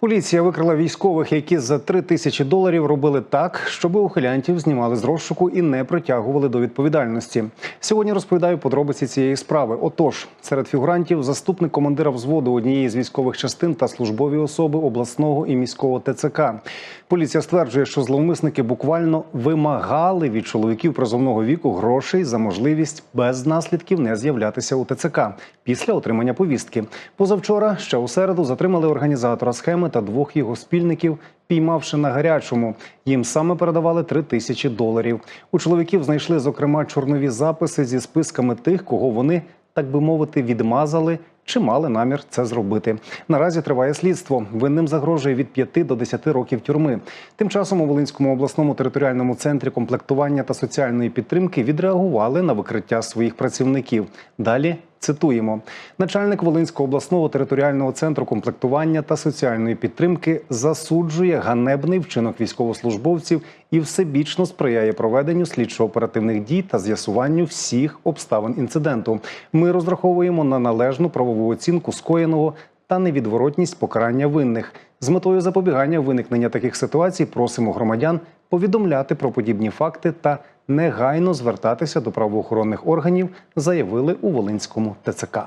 Поліція викрила військових, які за три тисячі доларів робили так, щоб ухилянтів знімали з розшуку і не притягували до відповідальності. Сьогодні розповідаю подробиці цієї справи. Отож, серед фігурантів заступник командира взводу однієї з військових частин та службові особи обласного і міського ТЦК. Поліція стверджує, що зловмисники буквально вимагали від чоловіків призовного віку грошей за можливість без наслідків не з'являтися у ТЦК після отримання повістки. Позавчора ще у середу затримали організатора схеми та двох його спільників, піймавши на гарячому. Їм саме передавали три тисячі доларів. У чоловіків знайшли зокрема чорнові записи зі списками тих, кого вони, так би мовити, відмазали. Чи мали намір це зробити? Наразі триває слідство. Винним загрожує від 5 до 10 років тюрми. Тим часом у Волинському обласному територіальному центрі комплектування та соціальної підтримки відреагували на викриття своїх працівників. Далі цитуємо: начальник Волинського обласного територіального центру комплектування та соціальної підтримки засуджує ганебний вчинок військовослужбовців і всебічно сприяє проведенню слідчо-оперативних дій та з'ясуванню всіх обставин інциденту. Ми розраховуємо на належну правову оцінку скоєного та невідворотність покарання винних. З метою запобігання виникнення таких ситуацій просимо громадян повідомляти про подібні факти та негайно звертатися до правоохоронних органів, заявили у Волинському ТЦК.